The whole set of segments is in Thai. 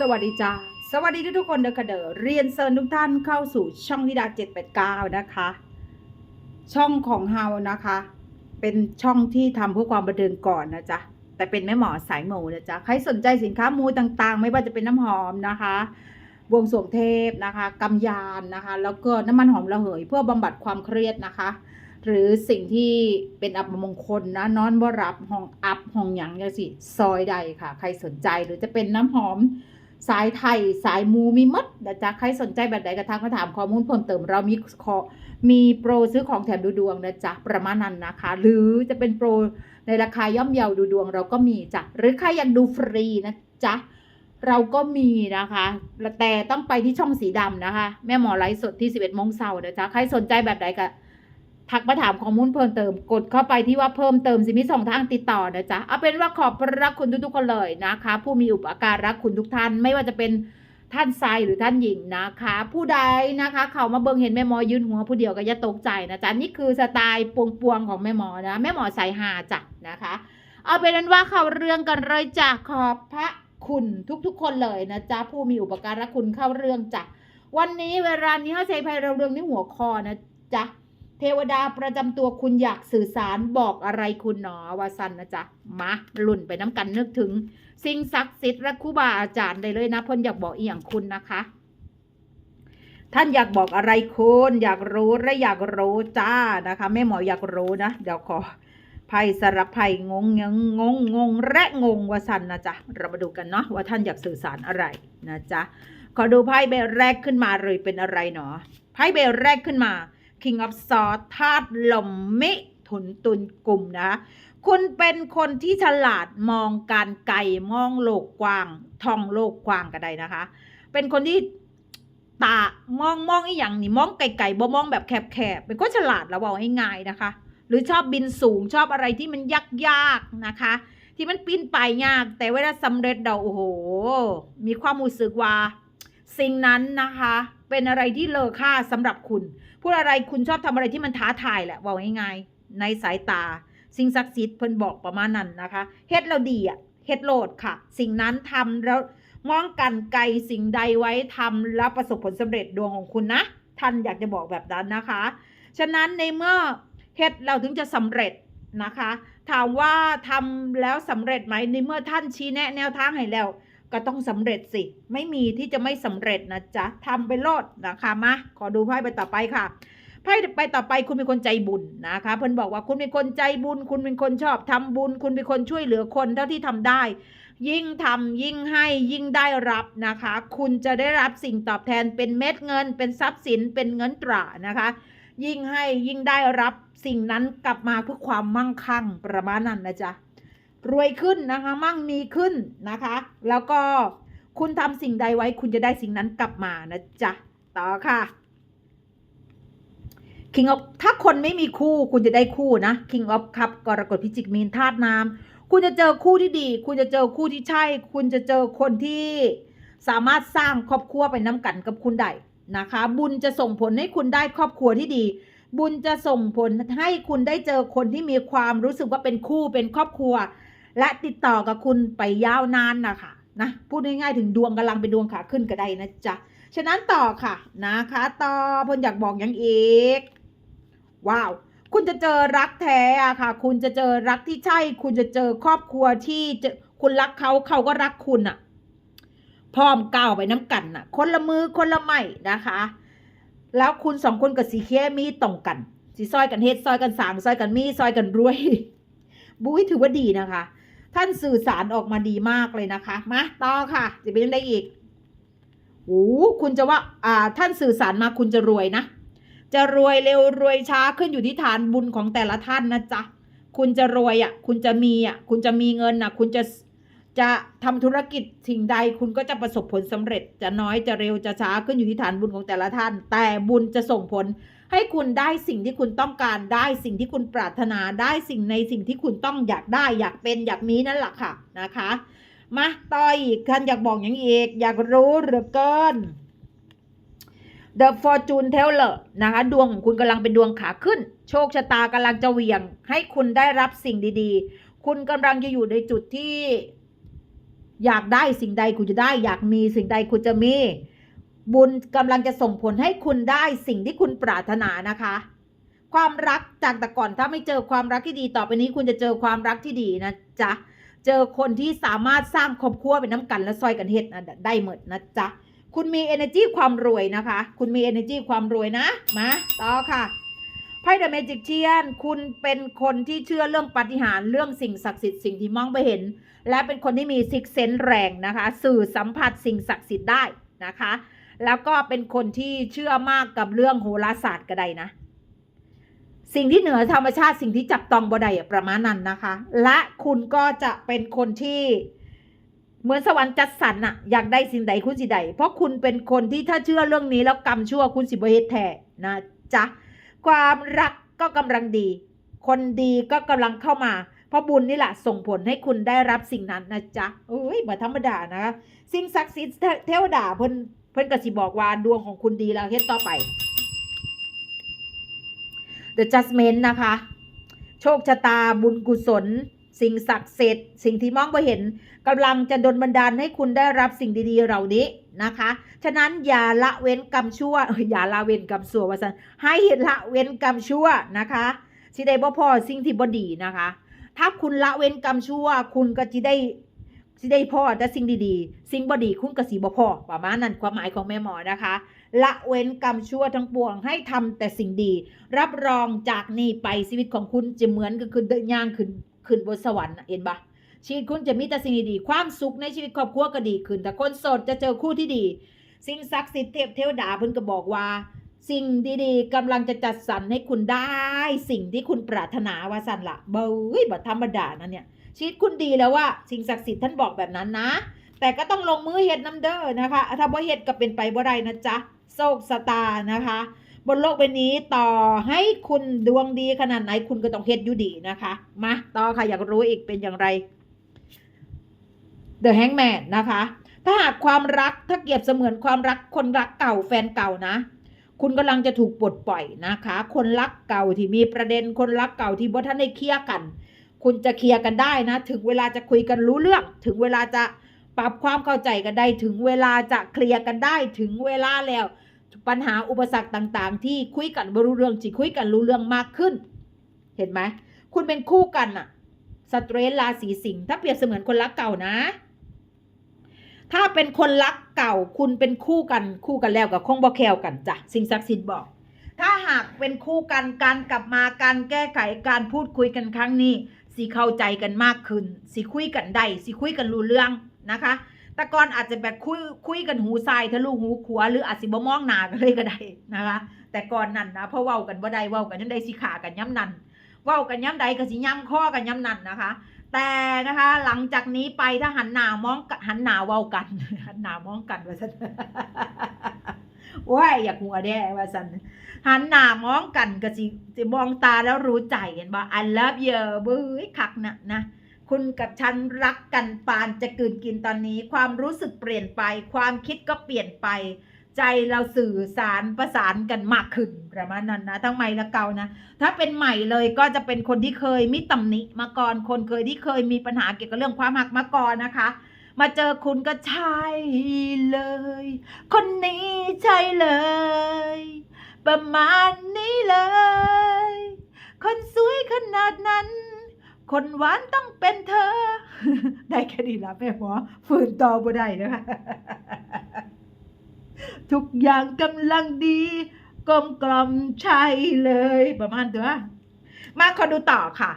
สวัสดีจ้าสวัสดีทุกๆคนเด้อค่ะเด้อเรียนเชิญทุกท่านเข้าสู่ช่องวิดา789นะคะ ช่องของเฮานะคะ เป็นช่องที่ทำเพื่อความบันเทิงก่อนนะจ๊ะแต่เป็นแม่หมอสายมูนะจ๊ะใครสนใจสินค้ามูต่างๆ ไม่ว่าจะเป็นน้ำหอมนะคะบวงสวงเทพนะคะกำยานนะคะ แล้วก็น้ำมันหอมระเหย เพื่อบำบัดความเครียดนะคะ หรือสิ่งที่เป็นอัปมงคลนะนอนบ่รับห้องอัพห้องหยังจังสิซอยใดค่ะ ใครสนใจหรือจะเป็นน้ำหอม สายไทยสายมูมีหมดนะจ๊ะใครสนใจแบบใดก็ทักมาถามข้อมูลเพิ่มเติมเรามีขอมีโปรซื้อของแถมดูดวงนะจ๊ะประมาณนั้นนะคะ หรือจะเป็นโปรในราคาย่อมเยาดูดวงเราก็มีจ้ะหรือใครอยากดูฟรีนะจ๊ะเราก็มีนะคะ แต่ต้องไปที่ช่องสีดำนะคะ แม่หมอไลฟ์สดที่ 11โมงเช้านะจ๊ะใครสนใจแบบใดก็ ทักมาถามข้อมูลเพิ่มเติมกดเข้าไปที่ว่าเพิ่มเติมสิมีสองทางติดต่อนะจ๊ะเอาเป็นว่าขอบพระรักคุณทุกๆคนเลยนะคะ ผู้มีอุปการะคุณทุกท่าน ไม่ว่าจะเป็นท่านชายหรือท่านหญิงนะคะ ผู้ใดนะคะ เขามาเบิ่งเห็นแม่หมอยืนหัวผู้เดียวก็อย่าตกใจนะจ๊ะนี่คือสไตล์ปวงปวงๆของแม่หมอนะแม่หมอสายหาจ้ะนะคะ เอาเป็นนั้นว่าเข้าเรื่องกันเลยจ้ะขอบพระคุณทุกๆ คนเลยนะจ๊ะผู้มีอุปการะคุณเข้าเรื่องจ้ะวันนี้เวลานี้เขาใช้ภัยเราเรื่องในหัวคอนะจ๊ะ เทวดาประจำตัวคุณอยากสื่อสารบอกอะไรคุณหนอวาสันนะจ๊ะมาลุ่นไปน้ำกันนึกถึง สิ่งศักดิ์สิทธิ์และครูบาอาจารย์ได้เลยนะเพิ่นอยากบอกอีหยังคุณนะคะ ท่านอยากบอกอะไรคุณอยากรู้และอยากรู้จ้านะคะแม่หมออยากรู้นะเดี๋ยวขอภัยสารภัยงงยังงงงงและงงวาสันนะจ๊ะเรามาดูกันเนาะว่าท่านอยากสื่อสารอะไรนะจ๊ะขอดูไพ่ใบแรกขึ้นมาเลยเป็นอะไรหนอไพ่ใบแรกขึ้นมา King of s w o r d ธาตุลมมิถุนตุนกลุ่มนะ คุณเป็นคนที่ฉลาดมองการไกลมองโลกกว้างท่องโลกกว้างก็ได้นะคะ เป็นคนที่ตามองมองอีอย่างนี่มองไกลๆบ่มองแบบแคบๆเป็นคนฉลาดแล้วบอกง่ายๆนะคะ หรือชอบบินสูงชอบอะไรที่มันยากๆนะคะ ที่มันปีนไปยาก แต่เวลาสำเร็จเราโอ้โห มีความรู้สึกว่า สิ่งนั้นนะคะ เป็นอะไรที่เลอค่าสำหรับคุณ พูดอะไรคุณชอบทำอะไรที่มันท้าทายแหละว่าง่ายๆในสายตา สิ่งศักดิ์สิทธิ์เพิ่นบอกประมาณนั้นนะคะเฮ็ดแล้วดีอะเฮ็ดโลดค่ะ สิ่งนั้นทำแล้วมองกันไกลสิ่งใดไว้ทำแล้วประสบผลสำเร็จดวงของคุณนะ ท่านอยากจะบอกแบบนั้นนะคะ ฉะนั้นในเมื่อเฮ็ดเราถึงจะสำเร็จนะคะ ถามว่าทำแล้วสำเร็จไหมในเมื่อท่านชี้แนะแนวทางให้แล้ว ก็ต้องสำเร็จสิ ไม่มีที่จะไม่สำเร็จนะจ๊ะทำไปโลดนะคะมาขอดูไพ่ไปต่อไปค่ะไพ่ไปต่อไปคุณเป็นคนใจบุญนะคะ เพิ่นบอกว่าคุณเป็นคนใจบุญ คุณเป็นคนชอบทำบุญ คุณเป็นคนช่วยเหลือคนเท่าที่ทำได้ ยิ่งทำยิ่งให้ยิ่งได้รับนะคะ คุณจะได้รับสิ่งตอบแทนเป็นเม็ดเงิน เป็นทรัพย์สินเป็นเงินตรานะคะ ยิ่งให้ยิ่งได้รับสิ่งนั้นกลับมาเพื่อความมั่งคั่งประมาณนั้นนะจ๊ะ รวยขึ้นนะคะ มั่งมีขึ้นนะคะ แล้วก็คุณทำสิ่งใดไว้ คุณจะได้สิ่งนั้นกลับมานะจ๊ะ ต่อค่ะ King of ถ้าคนไม่มีคู่คุณจะได้คู่นะ King of ครับกรกฎพิจิกมีนธาตุน้ำคุณจะเจอคู่ที่ดี คุณจะเจอคู่ที่ใช่ คุณจะเจอคนที่สามารถสร้างครอบครัวไปน้ำกันกับคุณได้นะคะ บุญจะส่งผลให้คุณได้ครอบครัวที่ดี บุญจะส่งผลให้คุณได้เจอคนที่มีความรู้สึกว่าเป็นคู่เป็นครอบครัว และติดต่อกับคุณไปยาวนานนะคะนะพูดง่ายๆถึงดวงกำลังเป็นดวงขาขึ้นก็ได้นะจ๊ะฉะนั้นต่อค่ะนะคะต่อพนอยากบอกอย่างอีกว้าว คุณจะเจอรักแท้อะค่ะ คุณจะเจอรักที่ใช่ คุณจะเจอครอบครัวที่จะคุณรักเขาเขาก็รักคุณอะพร้อมก้าวไปน้ำกันน่ะ คนละมือคนละไม้นะคะ แล้วคุณสองคนกับสีเคมีตรงกันสีซอยกันเฮ็ดซอยกันสางซอยกันมีซอยกันรวยบุ้ยถือว่าดีนะคะ ท่านสื่อสารออกมาดีมากเลยนะคะ มาต่อค่ะ จะเป็นยังไงอีกโอ้คุณจะว่าอ่าท่านสื่อสารมาคุณจะรวยนะ จะรวยเร็วรวยช้าขึ้นอยู่ที่ฐานบุญของแต่ละท่านนะจ๊ะ คุณจะรวยอะ คุณจะมีอะ คุณจะมีเงินอะ คุณจะจะทำธุรกิจสิ่งใดคุณก็จะประสบผลสำเร็จ จะน้อยจะเร็วจะช้าขึ้นอยู่ที่ฐานบุญของแต่ละท่าน แต่บุญจะส่งผล ให้คุณได้สิ่งที่คุณต้องการได้สิ่งที่คุณปรารถนาได้สิ่งในสิ่งที่คุณต้องอยากได้อยากเป็นอยากมีนั่นแหละค่ะนะคะมาต่ออีกท่านอยากบอกอย่างอีก อยากรู้เหลือเกิน The Fortune Teller นะคะดวงของคุณกำลังเป็นดวงขาขึ้น โชคชะตากำลังจะเหวี่ยง ให้คุณได้รับสิ่งดีๆ คุณกำลังจะอยู่ในจุดที่ อยากได้สิ่งใดคุณจะได้ อยากมีสิ่งใดคุณจะมี บุญกำลังจะส่งผลให้คุณได้สิ่งที่คุณปรารถนานะคะ ความรักจากแต่ก่อนถ้าไม่เจอความรักที่ดีต่อไปนี้ คุณจะเจอความรักที่ดีนะจ๊ะเจอคนที่สามารถสร้างครอบครัวเป็นน้ำกันและซอยกันเฮ็ดนะได้หมดนะจ๊ะคุณมี energy ความรวยนะคะ คุณมี energy ความรวยนะ มาต่อค่ะไพ่ The Magician คุณเป็นคนที่เชื่อเรื่องปาฏิหาริย์เรื่องสิ่งศักดิ์สิทธิ์สิ่งที่มองไม่เห็น และเป็นคนที่มีซิกเซนแรงนะคะ สื่อสัมผัสสิ่งศักดิ์สิทธิ์ได้นะคะ แล้วก็เป็นคนที่เชื่อมากกับเรื่องโหราศาสตร์ก็ได้นะ สิ่งที่เหนือธรรมชาติสิ่งที่จับต้องบ่ได้อะประมาณนั้นนะคะ และคุณก็จะเป็นคนที่เหมือนสวรรค์จัดสรรอะอยากได้สิ่งใดคุณสิใด เพราะคุณเป็นคนที่ถ้าเชื่อเรื่องนี้แล้วกรรมชั่วคุณสิบเฮ็ดแท้นะจ๊ะความรักก็กำลังดี คนดีก็กำลังเข้ามา เพราะบุญนี่แหละส่งผลให้คุณได้รับสิ่งนั้นนะจ๊ะเอ้ยมาธรรมดานะสิ่งศักดิ์สิทธิ์เทวดาเพิ่น เพิ่อนก็สิบอกว่าดวงของคุณดีแล้วเฮ็ดต่อไป The Judgment นะคะ โชคชะตาบุญกุศล สิ่งศักดิ์สิทธิ์สิ่งที่มองไม่เห็นกำลังจะดลบันดาลให้คุณได้รับสิ่งดีๆเหล่านี้นะคะ ฉะนั้นอย่าละเว้นกรรมชั่วอย่าละเว้นกรรมชั่วว่าซั่นให้ละเว้นกรรมชั่วนะคะสิได้บ่พอสิ่งที่บ่ดีนะคะ ถ้าคุณละเว้นกรรมชั่ว คุณก็จะได้ สิได้พ่อแต่สิ่งดีๆ สิ่งบ่ดีคุณก็สิบ่พอประมาณนั้นความหมายของแม่หมอนะคะ ละเว้นกรรมชั่วทั้งปวงให้ทำแต่สิ่งดี รับรองจากนี้ไปชีวิตของคุณจะเหมือนกับคือเดินย่างขึ้นขึ้นบนสวรรค์นะเห็นปะชีวิตคุณจะมีแต่สิ่งดีๆความสุขในชีวิตครอบครัวก็ดีขึ้น แต่คนโสดจะเจอคู่ที่ดี สิ่งศักดิ์สิทธิ์เทพเทวดาเพิ่นก็บอกว่า สิ่งดีๆกำลังจะจัดสรรให้คุณได้ สิ่งที่คุณปรารถนาว่าสั่นละเบ้ยบ่ธรรมดานะเนี่ย ชีวิตคุณดีแล้วว่าสิ่งศักดิ์สิทธิ์ท่านบอกแบบนั้นนะ แต่ก็ต้องลงมือเฮ็ดน้ำเด้อนะคะถ้าบ่เฮ็ดก็เป็นไปบ่ได้นะจ๊ะโชคสตานะคะ บนโลกใบนี้ต่อให้คุณดวงดีขนาดไหนคุณก็ต้องเฮ็ดอยู่ดีนะคะมาต่อค่ะอยากรู้อีกเป็นอย่างไร The Hangman นะคะ ถ้าหากความรักถ้าเกียบเสมือนความรักคนรักเก่าแฟนเก่านะคุณกำลังจะถูกปลดปล่อยนะคะ คนรักเก่าที่มีประเด็นคนรักเก่าที่บ่ท่านได้เคลียร์กัน คุณจะเคลียร์กันได้นะ ถึงเวลาจะคุยกันรู้เรื่อง ถึงเวลาจะปรับความเข้าใจกันได้ ถึงเวลาจะเคลียร์กันได้ ถึงเวลาแล้ว ปัญหาอุปสรรคต่าง ๆ ที่คุยกันรู้เรื่องจิคุยกันรู้เรื่องมากขึ้น เห็นไหมคุณเป็นคู่กันอะสเตรสราศีสิงห์ถ้าเปรียบเสมือนคนรักเก่านะ ถ้าเป็นคนรักเก่า คุณเป็นคู่กันคู่กันแล้วกับคงบ่แคลกันจ้ะสิ่งศักดิ์สิทธิ์บอก ถ้าหากเป็นคู่กันการกลับมาการแก้ไขการพูดคุยกันครั้งนี้ สิเข้าใจกันมากขึ้นสิคุยกันได้สิคุยกันรู้เรื่องนะคะแต่ก่อนอาจจะแบบคุยคุยกันหูทรายทะลุหูขวาหรืออาจสิบ่มองหน้ากันเลยก็ได้นะคะ แต่ก่อนนั้นนะเพราะเว้ากันบ่ได้เว้ากันยังได้สิขากันย้ำนั้นเว้ากันย้ำใดก็สิย้ำข้อกันย้ำนั้นนะคะ แต่นะคะหลังจากนี้ไปถ้าหันหน้ามองกันหันหน้าเว้ากัน หันหน้ามองกันว่าซั่น ว้ยอยากหัวแด้ว่าซั่นหันหน้ามองกันก็สิสิมองตาแล้วรู้ใจเห็นบ่ I love you เบ้ยคักนะนะคุณกับฉันรักกันปานจะกืนกินตอนนี้ ความรู้สึกเปลี่ยนไป ความคิดก็เปลี่ยนไป ใจเราสื่อสารประสานกันมากขึ้นประมาณนั้นนะทั้งใหม่และเก่านะ ถ้าเป็นใหม่เลยก็จะเป็นคนที่เคยมีตำหนิมาก่อนคนเคยที่เคยมีปัญหาเกี่ยวกับเรื่องความหักมาก่อนนะคะ มาเจอคุณก็ใช่เลย คนนี้ใช่เลย ประมาณนี้เลย คนสวยขนาดนั้น คนหวานต้องเป็นเธอ ได้แค่นี้ละแม่หมอฝืนต่อบ่ได้นะคะทุกอย่างกำลังดีกลมกล่อมใช่เลย ประมาณตัวมาขอดูต่อค่ะ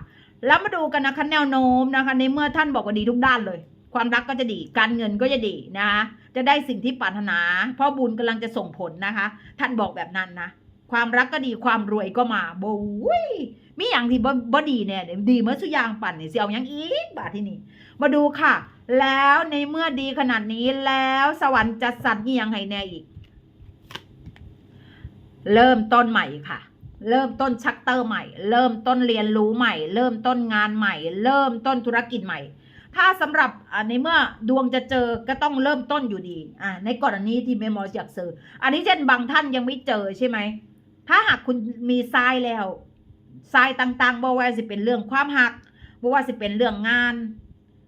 แล้วมาดูกันนะคะแนวโน้มนะคะ ในเมื่อท่านบอกว่าดีทุกด้านเลย ความรักก็จะดี การเงินก็จะดีนะคะจะได้สิ่งที่ปรารถนา เพราะบุญกำลังจะส่งผลนะคะ ท่านบอกแบบนั้นนะความรักก็ดีความรวยก็มาโบ้ยมีอย่างที่บ่ดีแน่เนี่ยดีเมื่อสุยางปั่นเนี่ยเสียวยังอีกบาทที่นี่มาดูค่ะ แล้วในเมื่อดีขนาดนี้แล้วสวรรค์จะสั่นอีหยังให้แน่อีก เริ่มต้นใหม่ค่ะ เริ่มต้นชักเตอร์ใหม่ เริ่มต้นเรียนรู้ใหม่ เริ่มต้นงานใหม่ เริ่มต้นธุรกิจใหม่ ถ้าสำหรับในเมื่อดวงจะเจอก็ต้องเริ่มต้นอยู่ดีอ่าในกรณีที่เมมออยากซื้ออันนี้เช่นบางท่านยังไม่เจอใช่ไหมถ้าหากคุณมีทรายแล้วทรายต่างๆบ่ว่าสิเป็นเรื่องความหักบ่ว่าสิเป็นเรื่องงาน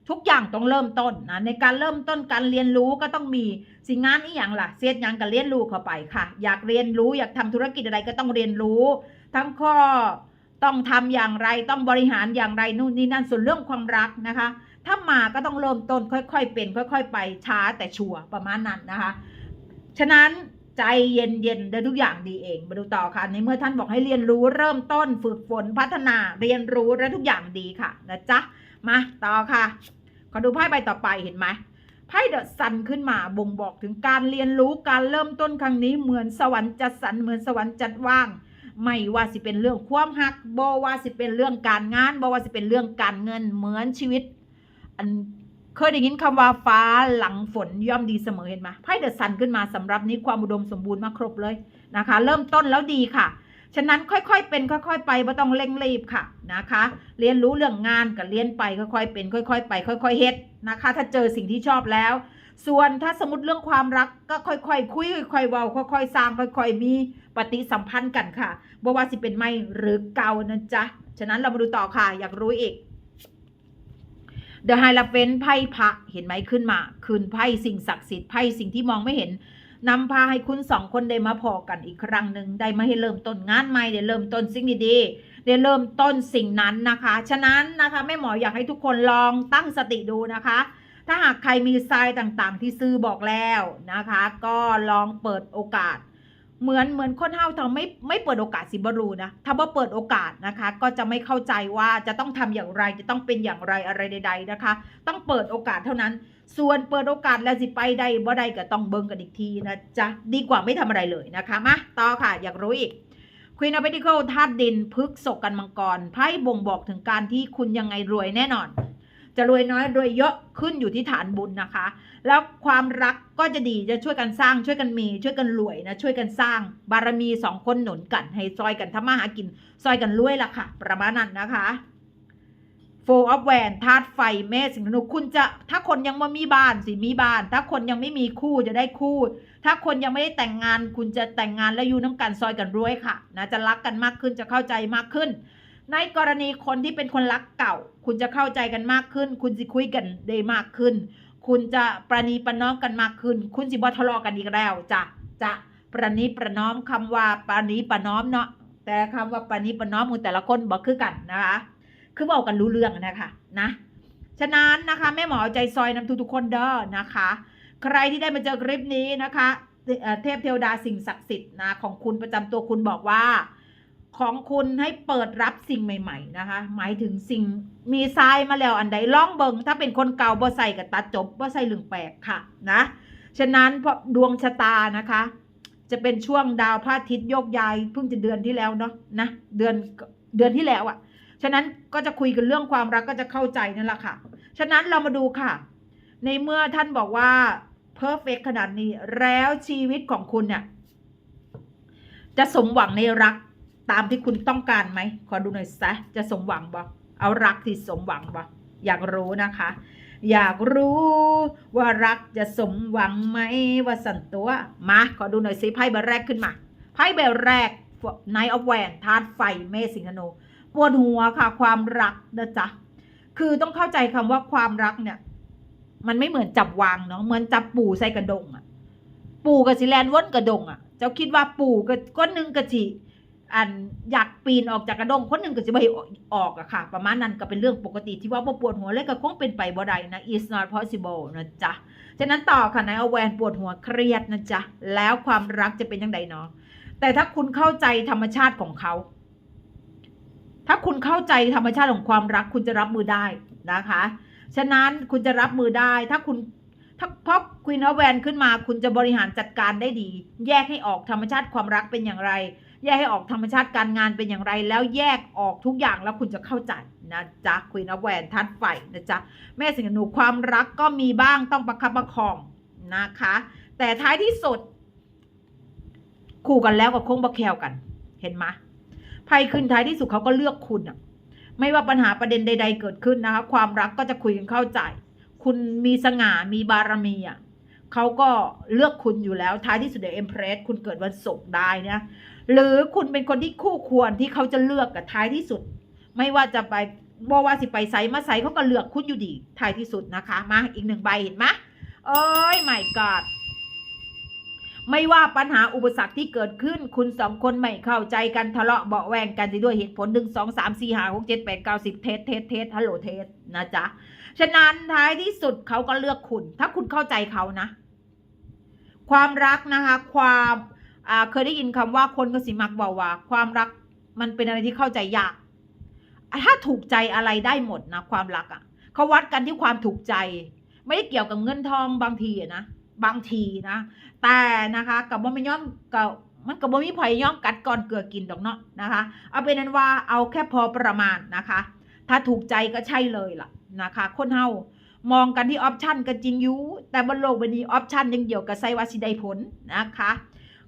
ทุกอย่างต้องเริ่มต้นนะในการเริ่มต้นการเรียนรู้ก็ต้องมีสิ่งงานอีอย่างล่ะเสียดยังกับเรียนรู้เข้าไปค่ะ อยากเรียนรู้อยากทำธุรกิจอะไรก็ต้องเรียนรู้ ทั้งข้อต้องทำอย่างไรต้องบริหารอย่างไรนู่นนี่นั่นส่วนเรื่องความรักนะคะ ถ้ามาก็ต้องเริ่มต้นค่อย ๆ เป็น ค่อย ๆ ไปช้าแต่ชัวร์ประมาณนั้นนะคะ ฉะนั้นใจเย็นๆเดี๋ยวทุกอย่างดีเอง มาดูต่อค่ะในเมื่อท่านบอกให้เรียนรู้เริ่มต้นฝึกฝนพัฒนาเรียนรู้และทุกอย่างดีค่ะนะจ๊ะมาต่อค่ะ ขอดูไพ่ใบต่อไปเห็นไหมไพ่เดอะซันขึ้นมาบ่งบอกถึงการเรียนรู้การเริ่มต้นครั้งนี้เหมือนสวรรค์จัดสรรเหมือนสวรรค์จัดว่าง ไม่ว่าสิเป็นเรื่องความหักบว่าสิเป็นเรื่องการงานบว่าสิเป็นเรื่องการเงินเหมือนชีวิต อันเคยได้ยินคำว่าฟ้าหลังฝนย่อมดีเสมอเห็นไหมไพ่เดอะซันขึ้นมาสำหรับนี้ความอุดมสมบูรณ์มาครบเลยนะคะ เริ่มต้นแล้วดีค่ะ ฉะนั้นค่อยๆเป็นค่อย ๆ ไปไม่ต้องเร่งรีบค่ะนะคะ เรียนรู้เรื่องงานกับเรียนไปค่อยๆเป็น ค่อย ๆ ไป ค่อย ๆเฮ็ดนะคะ ถ้าเจอสิ่งที่ชอบแล้ว ส่วนถ้าสมมติเรื่องความรักก็ค่อยๆคุยค่อยๆเว้าค่อย ๆ สร้างค่อย ๆ มีปฏิสัมพันธ์กันค่ะบ่ว่าสิเป็นไม่หรือเก่านะจ๊ะฉะนั้นเรามาดูต่อค่ะอยากรู้อีก เดอะไฮลาเฟนไพ่พระเห็นไหมขึ้นมา คืนไพ่สิ่งศักดิ์สิทธิ์ไพ่สิ่งที่มองไม่เห็นนำพาให้คุณสองคนได้มาพอกันอีกครั้งหนึ่งได้มาให้เริ่มต้นงานใหม่ได้เริ่มต้นสิ่งดีๆได้เริ่มต้นสิ่งนั้นนะคะ ฉะนั้นนะคะแม่หมออยากให้ทุกคนลองตั้งสติดูนะคะ ถ้าหากใครมีทรายต่างๆ ที่ซื้อบอกแล้วนะคะ ก็ลองเปิดโอกาส เหมือนเหมือนคนเฮาทำไม่ไม่เปิดโอกาสสิบรูนะถ้าว่าเปิดโอกาสนะคะ ก็จะไม่เข้าใจว่าจะต้องทำอย่างไรจะต้องเป็นอย่างไรอะไรใด ๆนะคะ ต้องเปิดโอกาสเท่านั้น ส่วนเปิดโอกาสแล้วสิไปได้บ่ได้ก็ต้องเบิ่งกันอีกทีนะจ๊ะดีกว่าไม่ทำอะไรเลยนะคะมาต่อค่ะอยากรู้อีก Queen of Pentacles ธาตุดินพฤกษกกันมังกรไพ่บ่งบอกถึงการที่คุณยังไงรวยแน่นอน จะรวยน้อยรวยเยอะขึ้นอยู่ที่ฐานบุญนะคะ แล้วความรักก็จะดีจะช่วยกันสร้าง ช่วยกันมี ช่วยกันรวยนะช่วยกันสร้าง บารมีสองคนหนุนกันให้ซอยกันทำมาหากิน ซอยกันรวยละค่ะ ประมาณนั้นนะคะ Four of w a n ธาตุไฟเมษสิงห์ธนูคุณจะถ้าคนยังไม่มีบ้านสิมีบ้าน ถ้าคนยังไม่มีคู่จะได้คู่ ถ้าคนยังไม่ได้แต่งงาน คุณจะแต่งงานแล้วอยู่น้ำกันซอยกันรวยค่ะนะจะรักกันมากขึ้นจะเข้าใจมากขึ้น ในกรณีคนที่เป็นคนรักเก่า คุณจะเข้าใจกันมากขึ้น คุณจะคุยกันได้มากขึ้น คุณจะประนีประนอมกันมากขึ้น คุณสิบ่ทะเลาะกันอีกแล้วจะจะประนีประนอมคำว่าประนีประนอมเนาะแต่คำว่าประนีประนอมมือแต่ละคนบอกคือกันนะคะ คือบอกกันรู้เรื่องนะคะนะฉะนั้นนะคะแม่หมอใจซอยนำทุกทุกๆคนเด้อนะคะ ใครที่ได้มาเจอคลิปนี้นะคะเอ่อเทพเทวดาสิ่งศักดิ์สิทธิ์นะของคุณประจำตัวคุณบอกว่า ของคุณให้เปิดรับสิ่งใหม่ ๆ นะคะ หมายถึงสิ่งมีทรายมาแล้วอันใดล่องเบิงถ้าเป็นคนเก่าบ่ใส่กับตัดจบบ่ใส่เรื่องแปลกค่ะนะฉะนั้นเพราะดวงชะตานะคะ จะเป็นช่วงดาวพระอาทิตย์โยกย้ายเพิ่งจะเดือนที่แล้วเนาะนะเดือนเดือนที่แล้วอะฉะนั้นก็จะคุยกันเรื่องความรักก็จะเข้าใจนั่นแหละค่ะ ฉะนั้นเรามาดูค่ะ ในเมื่อท่านบอกว่าเพอร์เฟกขนาดนี้แล้วชีวิตของคุณเนี่ยจะสมหวังในรัก ตามที่คุณต้องการไหม ขอดูหน่อยซะจะสมหวังบ่เอารักที่สมหวังบ่อยากรู้นะคะ อยากรู้ว่ารักจะสมหวังไหมว่าสันตัวมาขอดูหน่อยสิไพ่ใบแรกขึ้นมาไพ่ใบแรก Night of w a n ธาตุไฟเมสิงหนูปวดหัวค่ะ ความรักนะจ๊ะคือต้องเข้าใจคำว่าความรักเนี่ย มันไม่เหมือนจับวางเนาะเหมือนจับปู่ใส่กระดงอะปู่กับสิแลนว่นกระดงอะเจ้าคิดว่าปูกับก้นหนึ่งกระจิ อันอยากปีนออกจากกระดงคนหนึ่งก็จะไม่ออกอะค่ะ ประมาณนั้นก็เป็นเรื่องปกติที่ว่าบ่ปวดหัวเลยก็คงเป็นไปบ่ได้นะ is not possible นะจ๊ะ ฉะนั้นต่อค่ะนายเอาแวนปวดหัวเครียดนะจ๊ะ แล้วความรักจะเป็นยังไงเนาะแต่ถ้าคุณเข้าใจธรรมชาติของเขา ถ้าคุณเข้าใจธรรมชาติของความรักคุณจะรับมือได้นะคะ ฉะนั้นคุณจะรับมือได้ถ้าคุณถ้าพราะควีนแวนขึ้นมา คุณจะบริหารจัดการได้ดี แยกให้ออกธรรมชาติความรักเป็นอย่างไร แยกให้ออกธรรมชาติการงานเป็นอย่างไรแล้วแยกออกทุกอย่างแล้วคุณจะเข้าใจนะจ๊ะควีนแวนทัดไฟนะจ๊ะแม่สิงห์หนูความรักก็มีบ้างต้องประคับประคองนะคะ แต่ท้ายที่สุด คู่กันแล้วก็คงบะแควกัน เห็นไหมไพ่ขึ้นท้ายที่สุดเขาก็เลือกคุณอะไม่ว่าปัญหาประเด็นใด ๆ เกิดขึ้นนะคะ ความรักก็จะคุยกันเข้าใจ คุณมีสง่ามีบารมีอะ เขาก็เลือกคุณอยู่แล้วท้ายที่สุดเดี๋ยวเอ็มเพรสคุณเกิดวันศุกร์ได้นะหรือคุณเป็นคนที่คู่ควรที่เขาจะเลือกกับท้ายที่สุด ไม่ว่าจะไปบอว่าสิไปไสมาไสเขาก็เลือกคุณอยู่ดีท้ายที่สุดนะคะมาอีกหนึ่งใบเห็นไหมเอ้ยไม่กอดไม่ว่าปัญหาอุปสรรคที่เกิดขึ้น คุณสองคนไม่เข้าใจกันทะเลาะเบาแวงกันด้วยเหตุผลหนึ่งสองสามสี่ห้าหกเจ็ดแปดเก้าสิบเทสเทสเทสฮัลโหลเทสนะจ๊ะ ฉะนั้นท้ายที่สุดเขาก็เลือกคุณ ถ้าคุณเข้าใจเขานะ ความรักนะคะความเคยได้ยินคำว่าคนก็สิมักบอกว่า ความรักมันเป็นอะไรที่เข้าใจยาก ถ้าถูกใจอะไรได้หมดนะความรักอะ่ะเขาวัดกันที่ความถูกใจ ไม่ได้เกี่ยวกับเงินทองบางทีนะบางทีนะ แต่นะคะกับว่าไม่ย่อมกับมันกับว่ามีพยย่อมกัดก่อนเกลือกินดอกเนาะนะคะ เอาเป็นนั้นว่าเอาแค่พอประมาณนะคะ ถ้าถูกใจก็ใช่เลยล่ะนะคะ คนเฮา มองกันที่ออปชันก็จริงอยู่แต่บนโลกใบนี้ออปชันยังเดียวกับไซวาสิไดผลนะคะ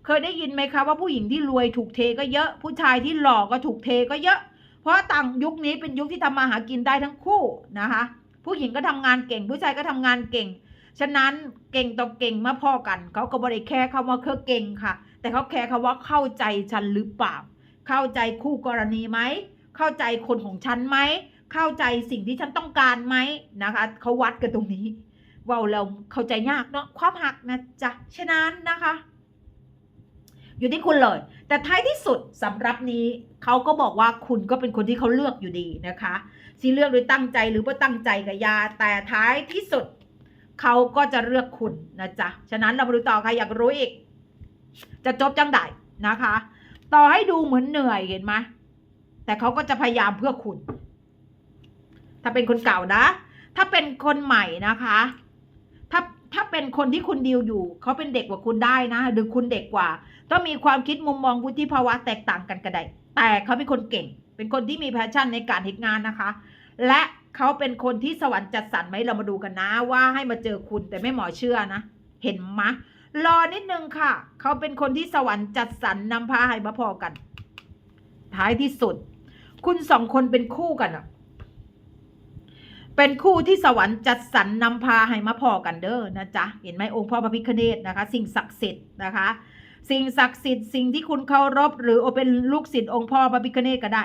เคยได้ยินไหมคะว่าผู้หญิงที่รวยถูกเทก็เยอะ ผู้ชายที่หล่อก็ถูกเทก็เยอะ เพราะต่างยุคนี้เป็นยุคที่ทำมาหากินได้ทั้งคู่นะคะ ผู้หญิงก็ทำงานเก่ง ผู้ชายก็ทำงานเก่ง ฉะนั้นเก่งต่อเก่งมาพ่อกัน เขาก็บริแค่คำว่าเขาเก่งค่ะ แต่เขาแค่คำว่าเข้าใจฉันหรือเปล่า เข้าใจคู่กรณีไหม เข้าใจคนของฉันไหม เข้าใจสิ่งที่ฉันต้องการไหมนะคะเขาวัดกันตรงนี้ว่าเราเข้าใจยากเนาะความหักนะจ๊ะฉะนั้นนะคะ อยู่ที่คุณเลย แต่ท้ายที่สุดสำหรับนี้เขาก็บอกว่าคุณก็เป็นคนที่เขาเลือกอยู่ดีนะคะที่เลือกโดยตั้งใจหรือว่าตั้งใจกับยา แต่ท้ายที่สุดเขาก็จะเลือกคุณนะจ๊ะฉะนั้นเรามาดูต่อใครอยากรู้อีก จะจบจังไดนะคะ ต่อให้ดูเหมือนเหนื่อยเห็นไหมแต่เขาก็จะพยายามเพื่อคุณ ถ้าเป็นคนเก่านะ ถ้าเป็นคนใหม่นะคะ ถ้าถ้าเป็นคนที่คุณดีลอยู่เขาเป็นเด็กกว่าคุณได้นะ หรือคุณเด็กกว่า ต้องมีความคิดมุมมองวุฒิภาวะแตกต่างกันก็ไดแต่เขาเป็นคนเก่ง เป็นคนที่มีแพชชั่นในการเห็นงานนะคะ และเขาเป็นคนที่สวรรค์จัดสรรไหมเรามาดูกันนะ ว่าให้มาเจอคุณแต่ไม่หมอเชื่อนะ เห็นมะรอนิดนึงค่ะ เขาเป็นคนที่สวรรค์จัดสรรนำพาให้มาพอกัน ท้ายที่สุด คุณสองคนเป็นคู่กันอะ เป็นคู่ที่สวรรค์จัดสรรนำพาให้มาพอกันเด้อนะจ๊ะ เห็นไหมองค์พ่อพระพิฆเนศนะคะ สิ่งศักดิ์สิทธิ์นะคะ สิ่งศักดิ์สิทธิ์สิ่งที่คุณเคารพหรือโอเป็นลูกศิษย์องค์พ่อพระพิฆเนศก็ได้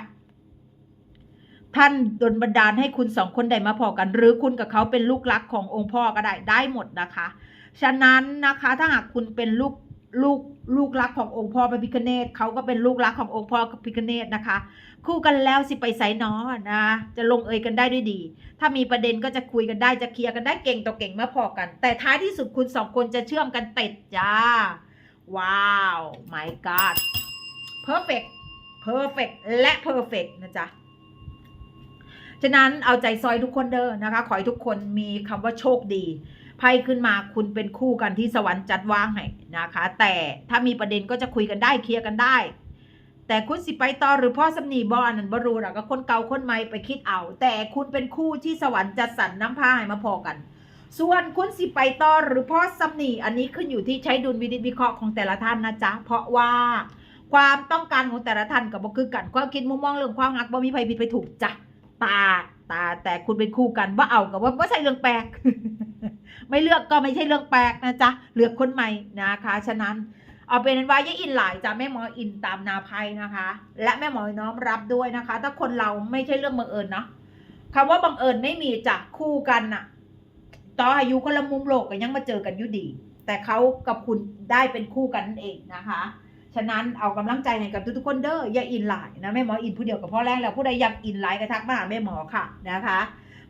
ท่านดลบันดาลให้คุณสองคนได้มาพอกัน หรือคุณกับเขาเป็นลูกรักขององค์พ่อก็ได้ได้หมดนะคะ ฉะนั้นนะคะถ้าหากคุณเป็นลูก ลูกลูกรักขององค์พ่อพระพิฆเนศเขาก็เป็นลูกรักขององค์พ่อพระพิฆเนศนะคะ คู่กันแล้วสิไปไสนอนะจะลงเอยกันได้ด้วยดี ถ้ามีประเด็นก็จะคุยกันได้จะเคลียร์กันได้เก่งต่อเก่งเมาพอกัน แต่ท้ายที่สุดคุณสองคนจะเชื่อมกันติดจ้า ว้าว my god perfect perfect และ perfect นะจ๊ะฉะนั้นเอาใจซอยทุกคนเด้อนะคะ ขอให้ทุกคนมีคำว่าโชคดี ไพ่ขึ้นมาคุณเป็นคู่กันที่สวรรค์จัดวางให้นะคะ แต่ถ้ามีประเด็นก็จะคุยกันได้เคลียร์กันได้ แต่คุณสิไปต่อหรือพ่อสำนีบอันนั้นบรูหรอกก็คนเก่าคนใหม่ไปคิดเอา แต่คุณเป็นคู่ที่สวรรค์จัดสรรน้ำพาให้มาพอกัน ส่วนคุณสิไปต่อหรือพ่อสำนีอันนี้ขึ้นอยู่ที่ใช้ดุลวินิจวิเคราะห์ของแต่ละท่านนะจ๊ะเพราะว่าความต้องการของแต่ละท่านกับบ่คือกันความคิดมุมมองเรื่องความหักบ่มีใครผิดไปถูกจ้ะตาตาแต่คุณเป็นคู่กันว่าเอากับว่าว่าใช่เรื่องแปลก ไม่เลือกก็ไม่ใช่เรื่องแปลกนะจ๊ะเลือกคนใหม่นะคะ ฉะนั้นเอาเป็นว่าย่าอินหลายจ้ะแม่หมออินตามนาภัยนะคะ และแม่หมอน้อมรับด้วยนะคะ ถ้าคนเราไม่ใช่เรื่องบังเอิญเนาะคำว่าบังเอิญไม่มีจ้ะคู่กันน่ะต่ออายุคนละมุมโลกก็ยังมาเจอกันอยู่ดี แต่เขากับคุณได้เป็นคู่กันนั่นเองนะคะ ฉะนั้นเอากำลังใจให้กับทุกๆคนเด้อย่าอินหลายนะแม่หมออินผู้เดียวกับพ่อแรกแล้วผู้ใดอยากอินหลายก็ทักมาหาแม่หมอค่ะนะคะ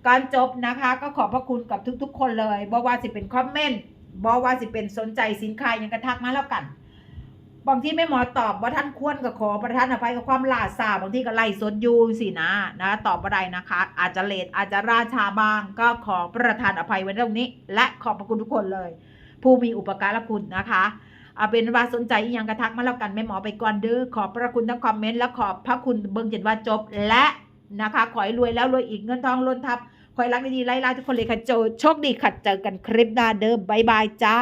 ก่อนจบนะคะก็ขอบพระคุณกับทุกๆ คนเลยบอกว่าสิเป็นคอมเมนต์บอกว่าสิเป็นสนใจสินค้ายังกระทักมาแล้วกันบางที่แม่หมอตอบว่าท่านควรก็ขอประทานอภัยกับความลาซาบางที่ก็ไล่สดยูสินะนะ ตอบอะไรนะคะ อาจจะเลทอาจจะราชาบางก็ขอประทานอภัยไว้ตรงนี้ และขอบพระคุณทุกคนเลย ผู้มีอุปการะคุณนะคะเอาเป็นว่าสนใจย่างกระทักมาแล้วกันแม่หมอไปก่อนเด้อขอบพระคุณทั้งคอมเมนต์และขอบพระคุณเบิ่งเจ็ดว่าจบและ นะคะขอให้รวยแล้วรวยอีกเงินทองล้นทับขอให้รักดีๆไล่ล่าทุกคนเลยค่ะโจโชคดีค่ะเจอกันคลิปหน้าเดิมบายบายจ้า